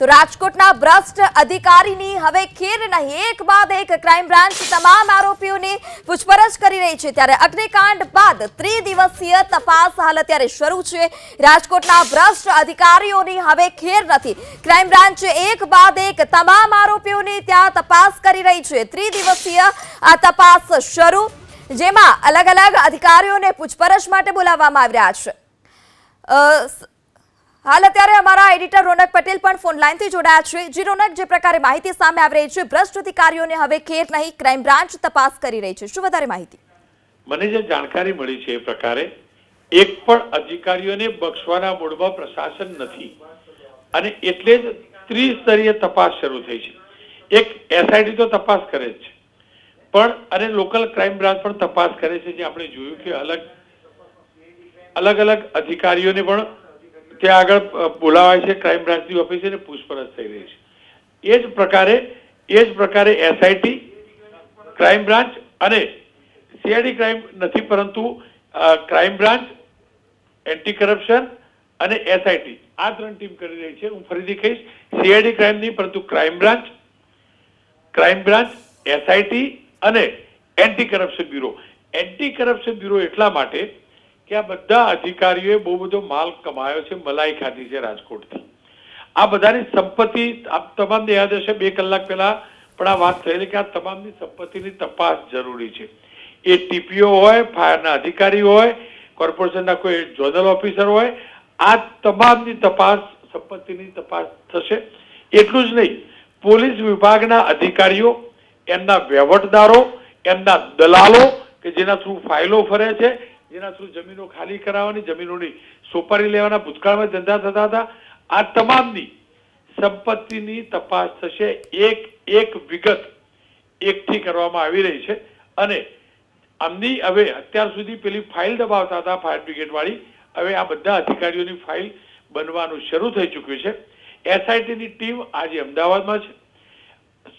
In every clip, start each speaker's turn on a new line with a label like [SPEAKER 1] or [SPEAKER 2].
[SPEAKER 1] તો રાજકોટના ભ્રષ્ટ અધિકારીની હવે ખેર નહીં. એક બાદ એક ક્રાઇમ બ્રાન્ચ તમામ આરોપીઓની પૂછપરછ કરી રહી છે. ત્યારે અગ્નિકાંડ બાદ ત્રિદિવસીય તપાસ હાલ અત્યારે શરૂ છે. રાજકોટના ભ્રષ્ટ અધિકારીઓની હવે ખેર નથી. ક્રાઇમ બ્રાન્ચ એક બાદ એક તમામ આરોપીઓની ત્યાં તપાસ કરી રહી છે. ત્રિદિવસીય આ તપાસ શરૂ, જેમાં અલગ અલગ અધિકારીઓને પૂછપરછ માટે બોલાવવામાં આવી રહ્યા છે હાલ અત્યારે અમારા એડિટર રોનક પટેલ પણ ફોન લાઈનથી જોડાયા છે. જી રોનક, જે પ્રકારે માહિતી સામે આવી રહી છે ભ્રષ્ટ અધિકારીઓને હવે ખેર નહીં, ક્રાઇમ બ્રાન્ચ તપાસ કરી રહી છે. શું વધારે માહિતી?
[SPEAKER 2] મને જે જાણકારી મળી છે એ પ્રકારે, એક પણ અધિકારીઓને બક્ષવાના મૂળમાં પ્રશાસન નથી. અને એટલે જ ત્રિસ્તરીય તપાસ શરૂ થઈ છે. એક એસઆઈટી તો તપાસ કરે છે. પણ, અને લોકલ ક્રાઇમ બ્રાન્ચ પણ તપાસ કરે છે, જે આપણે જોયું કે અલગ અલગ અલગ અધિકારીઓને પણ ત્યાં આગળ બોલાવાય છે ક્રાઇમ બ્રાન્ચની ઓફિસે ને પૂછપરછ થઈ રહી છે. એ જ પ્રકારે, એ જ પ્રકારે એસઆઈટી ક્રાઇમ બ્રાન્ચ અને સીઆઈડી ક્રાઇમ નથી, પરંતુ ક્રાઇમ બ્રાન્ચ એન્ટી કરપ્શન અને એસઆઈટી આ ત્રણ ટીમ કરી રહી છે. હું ફરીથી કહીશ સીઆઈડી ક્રાઇમ નહીં, પરંતુ crime branch crime branch SIT અને anti corruption bureau. Anti corruption bureau એટલા માટે કે આ બધા અધિકારીઓએ બહુ બધો માલ કમાયો છે, મલાઈ ખાધી છે રાજકોટથી. આ બધાની સંપત્તિ આ તમામ યાદ હશે, બે કલાક પહેલા પણ આ વાત થયેલી કે આ તમામની સંપત્તિની તપાસ જરૂરી છે. એ ટીપીઓ હોય, ફાયરના અધિકારી હોય, કોર્પોરેશનના કોઈ જોનલ ઓફિસર હોય, આ તમામની તપાસ, સંપત્તિની તપાસ થશે. એટલું જ નહીં, પોલીસ વિભાગના અધિકારીઓ, એમના વહીવટદારો એમના દલાલો કે જેના થ્રુ ફાઇલો ફરે છે જેના થ્રુ જમીનો ખાલી કરાવવાની, જમીનોની સોપારી લેવાના, ભૂતકાળમાં ધંધા થતા હતા. આ તમામની સંપત્તિની તપાસ થશે. એક એક વિગત એકઠી કરવામાં આવી રહી છે. અને આમની હવે અત્યાર સુધી પેલી ફાઇલ દબાવતા હતા, ફાયર બ્રિગેડવાળી. હવે આ બધા અધિકારીઓની ફાઇલ બનવાનું શરૂ થઈ ચૂક્યું છે. એસઆઈટીની ટીમ આજે અમદાવાદમાં છે.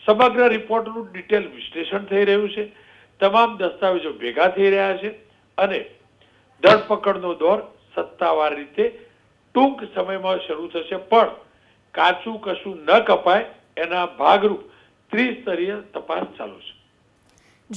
[SPEAKER 2] સમગ્ર રિપોર્ટનું ડિટેલ વિશ્લેષણ થઈ રહ્યું છે. તમામ દસ્તાવેજો ભેગા થઈ રહ્યા છે. અને ધરપકડનો દોર સત્તાવાર રીતે ટૂંક સમયમાં શરૂ થશે. પણ કાચું કશું ન કપાય, એના ભાગરૂપ ત્રિસ્તરીય તપાસ ચાલુ છે.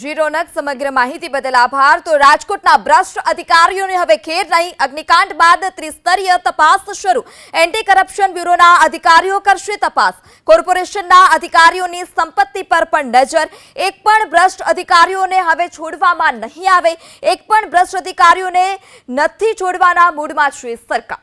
[SPEAKER 1] જી રોનક સમગ્ર માહિતી બદલ આભાર. તો રાજકોટના ભ્રષ્ટ અધિકારીઓને હવે ખેર નહીં અગ્નિકાંડ બાદ ત્રિસ્તરીય તપાસ શરૂ. એન્ટી કરપ્શન બ્યુરોના અધિકારીઓ કરશે તપાસ. કોર્પોરેશનના અધિકારીઓની સંપત્તિ પર પણ નજર. એક પણ ભ્રષ્ટ અધિકારીઓને હવે છોડવામાં નહીં આવે. એક પણ ભ્રષ્ટ અધિકારીઓને નથી છોડવાના મૂડમાં છે સરકાર.